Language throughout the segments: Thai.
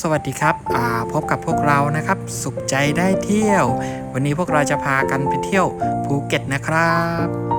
สวัสดีครับพบกับพวกเรานะครับ สุขใจได้เที่ยว วันนี้พวกเราจะพากันไปเที่ยวภูเก็ตนะครับ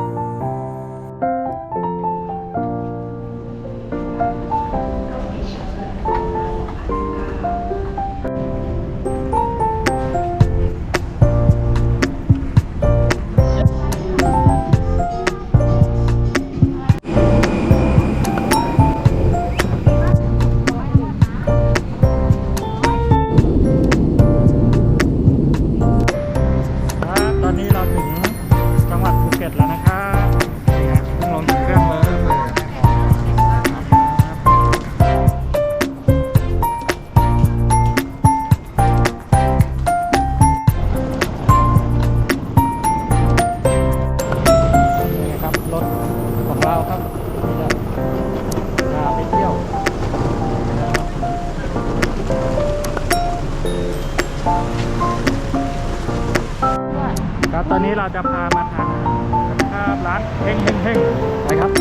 เฮงเฮงเฮงไปครับ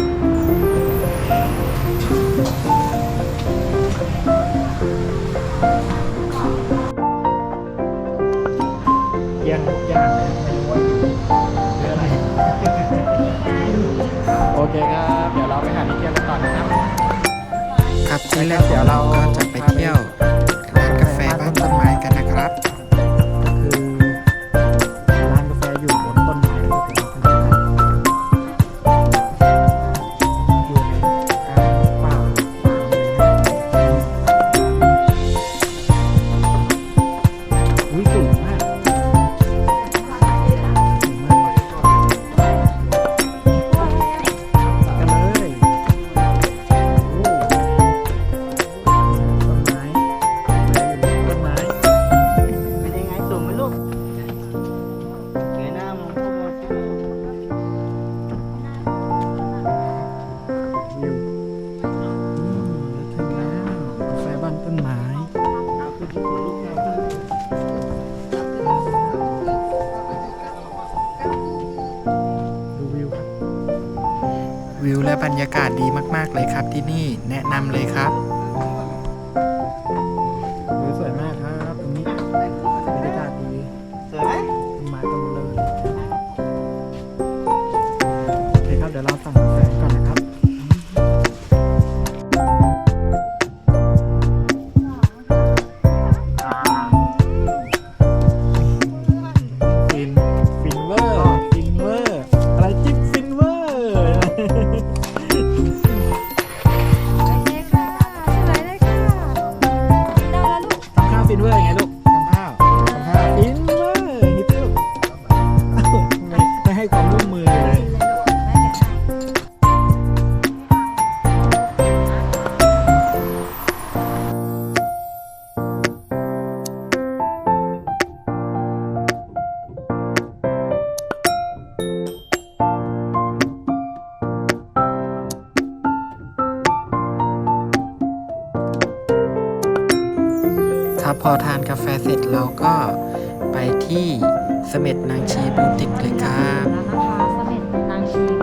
เยี่ยงทุกอย่างเลยไม่รู้ว่าเรืออะไร โอเคครับ เดี๋ยวเราไปหาที่เที่ยวกันต่อนะครับ ครับที่แรกเดี๋ยวเราก็จะไปเที่ยว พอทานกาแฟเสร็จเราก็ไปที่เสม็ดนางชีบูติกเลยครับ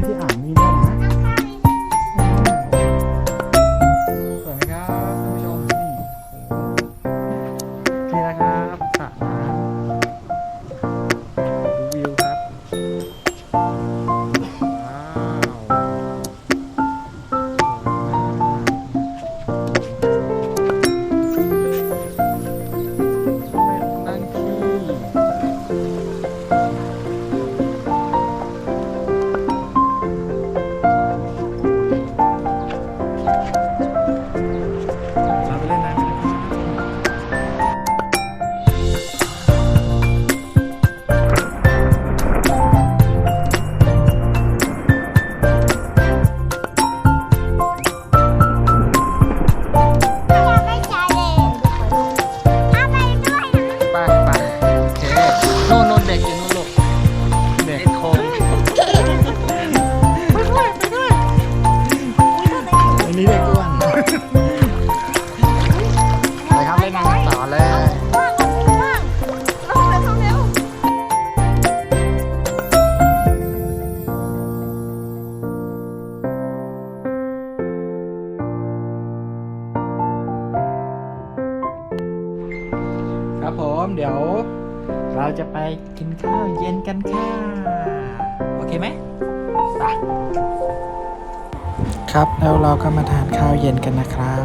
talented eye. กินข้าวเย็นกันค่ะ โอเคไหมไปครับแล้วเราก็มาทานข้าวเย็นกันนะครับ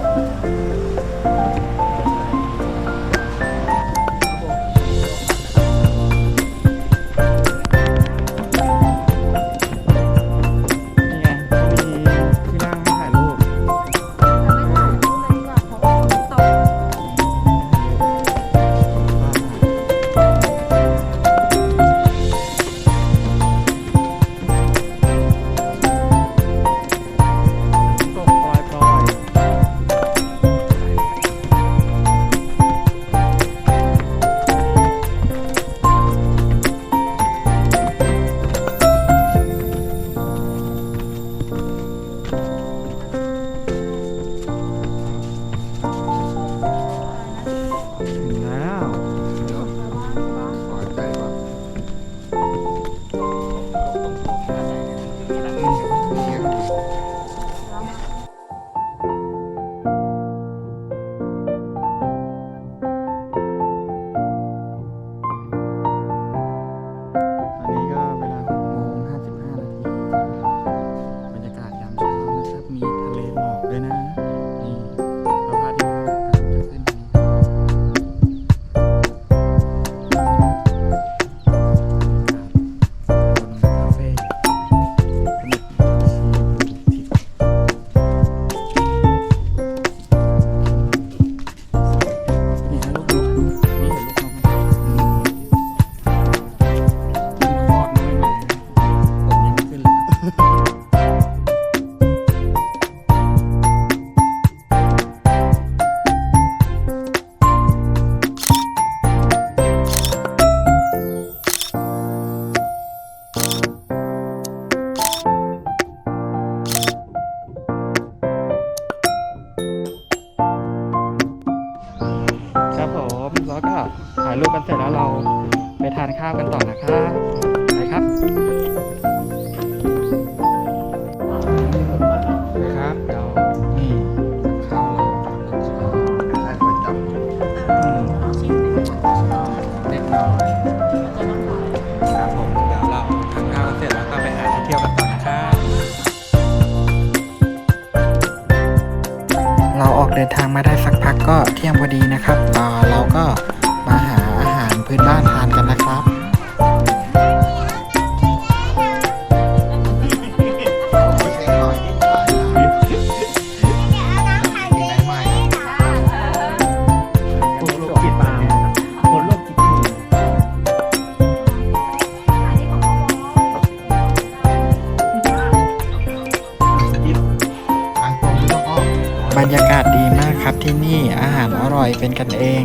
รรยากาศดีมากครับที่นี่อาหารอร่อยเป็นกันเอง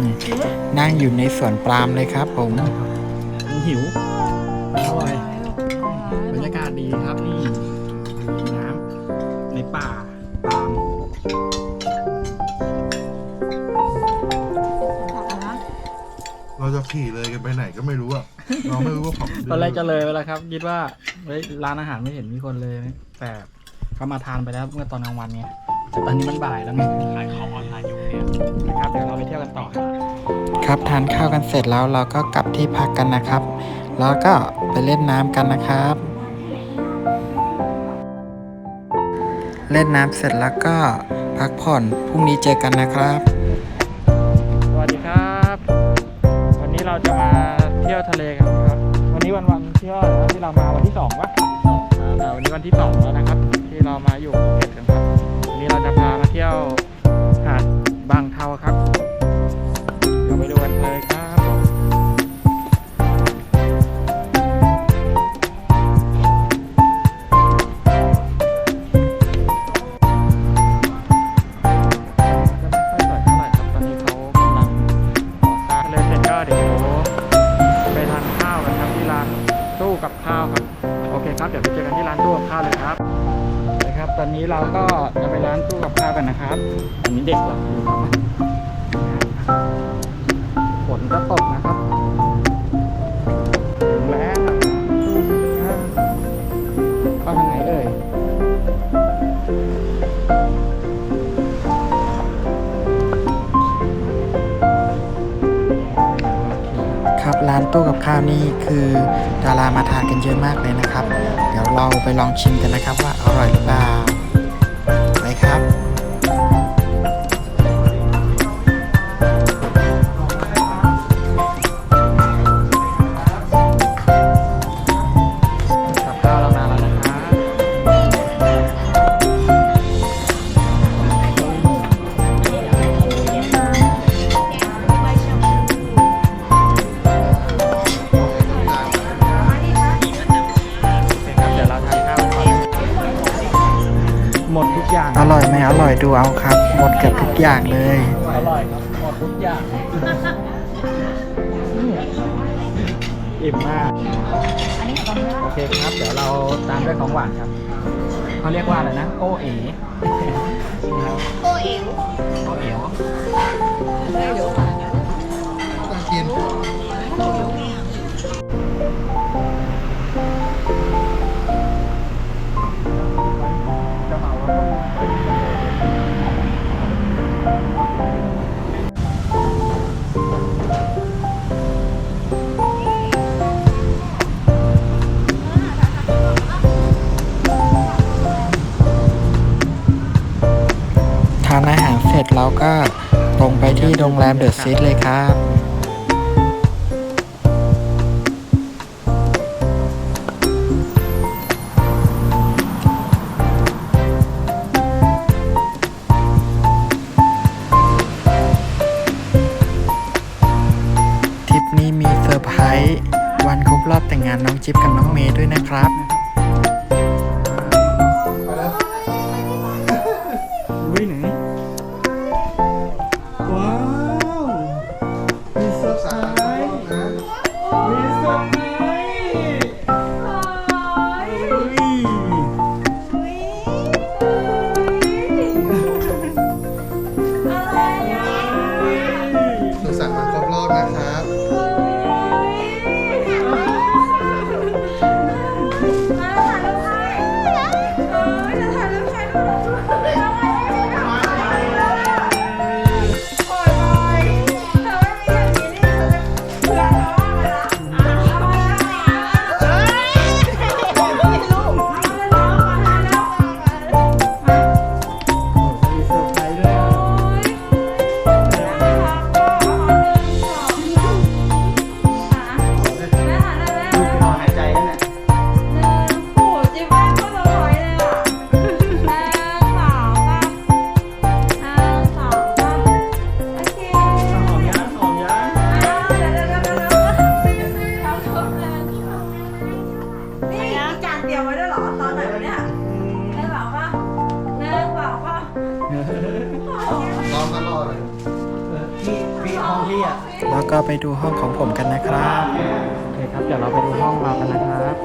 นั่งอยู่ในสวนปาล์มเลยครับผมหิวอร่อยบรรยากาศดีครับนี่มีน้ำในป่าปาล์มเราจะขี่เลยกันไปไหนก็ไม่รู้อะเราไม่รู้ว่าของตอนแรกจะเลยไปแล้วครับ คิดว่าเฮ้ยร้านอาหารไม่เห็นมีคนเลย แต่เขามาทานไปแล้วเมื่อตอนกลางวันไง แต่ตอนนี้มันบ่ายแล้วไงขายของออนไลน์อยู่เนี่ยนะครับเดี๋ยวเราไปเที่ยวกันต่อครับครับทานข้าวกันเสร็จแล้วเราก็กลับที่พักกันนะครับ แล้วก็ไปเล่นน้ำกันนะครับ เล่นน้ำเสร็จแล้วก็พักผ่อนพรุ่งนี้เจอกันนะครับ สวัสดีครับ วันนี้เราจะมาเที่ยวทะเลกันครับ วันนี้วันวันเที่ยวนะที่เรามาวันที่สองวะอ่าวันนี้วันที่สองแล้วนะครับ ที่เรามาอยู่ภูเก็ต ยวหาดบางเทาครับเดี๋ยวไปดูกันเลยครับไม่สวยเท่าไหร่ครับตอนนี้เขากำลังก่อสร้างเลยเสร็จก็เดี๋ยวไปทานข้าวกันครับที่ร้านตู้กับข้าวครับ โอเคครับ เดี๋ยวไปเจอกันที่ร้านตู้กับข้าวเลยครับ นะครับ ตอนนี้เราก็จะไปร้านตู้กับข้าวกันนะครับอันนี้เด็กเราอยู่ฝนก็ตกนะครับถึงแล้วเข้าทางไหนเอ่ยครับร้านตู้กับข้าวนี่คือดารามาทานกันเยอะมากเลยนะครับ เราไปลองชิมกันนะครับว่าอร่อยหรือเปล่าไปครับ รงไปที่โรงแรมเดอะซีทเลยครับ ทริปนี้มีเซอร์ไพรส์วันครบรอบแต่งงานน้องจิ๊บกับน้องเมย์ด้วยนะครับ ก็ไปดูห้องของผมกันนะครับโอเคครับ เดี๋ยวเราไปดูห้องเรากันนะครับ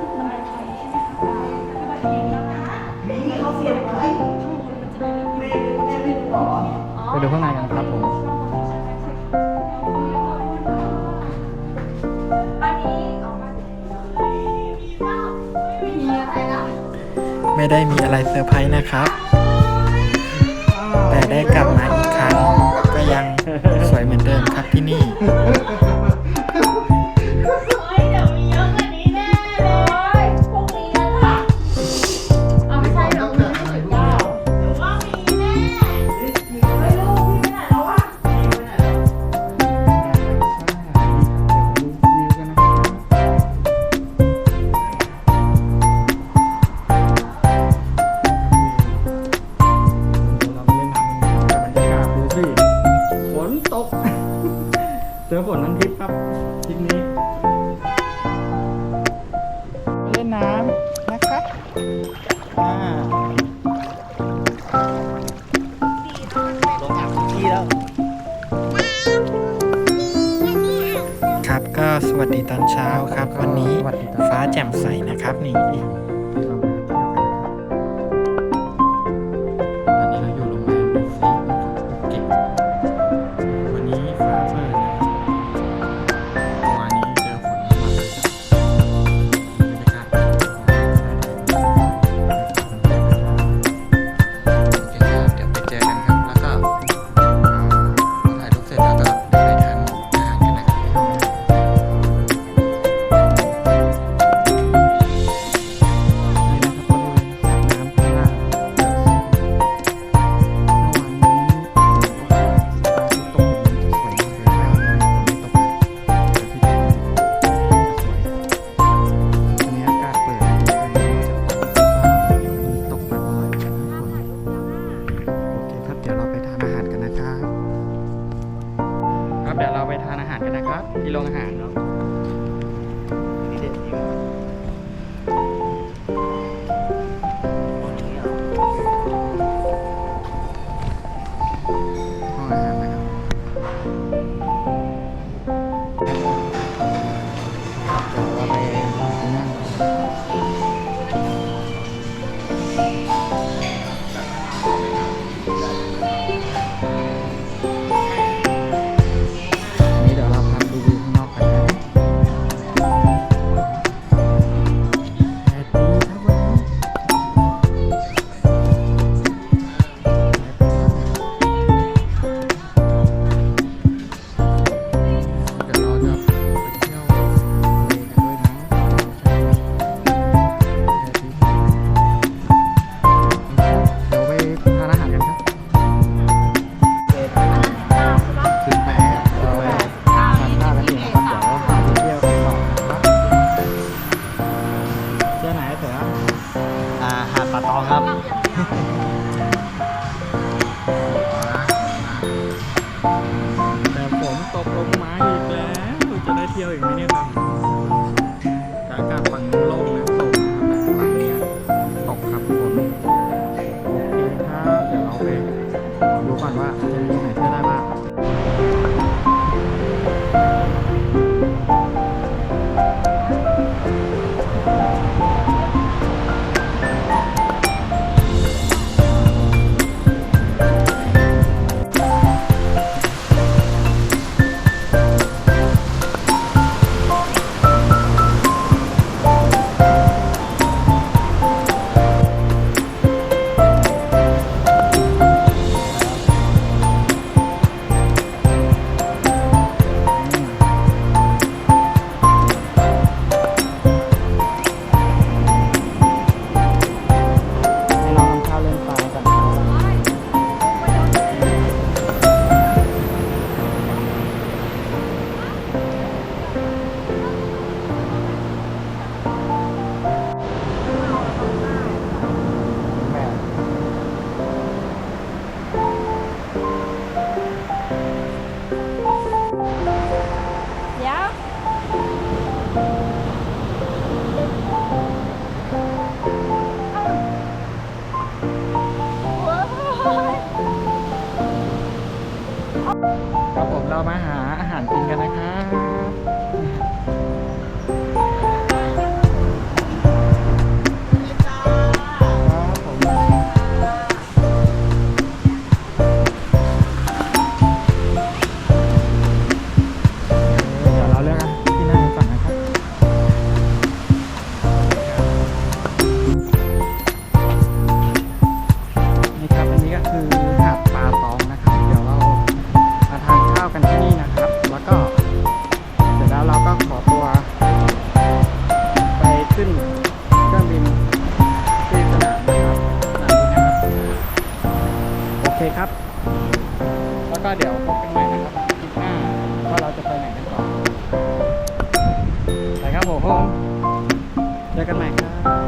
ไปดูข้างในกันครับผมไม่ได้มีอะไรเซอร์ไพรส์นะครับ แต่ได้กลับมาอีกครั้งก็ยัง เหมือนเดิมครับที่นี่ ฟ้าแจ่มใสนะครับนี่ เรามาหาอาหารกินกันนะคะ เคครับ แล้วก็เดี๋ยวพบกันใหม่นะครับคลิปหน้าว่าเราจะไปไหนกันต่อไปครับผมเจอกันใหม่ครับ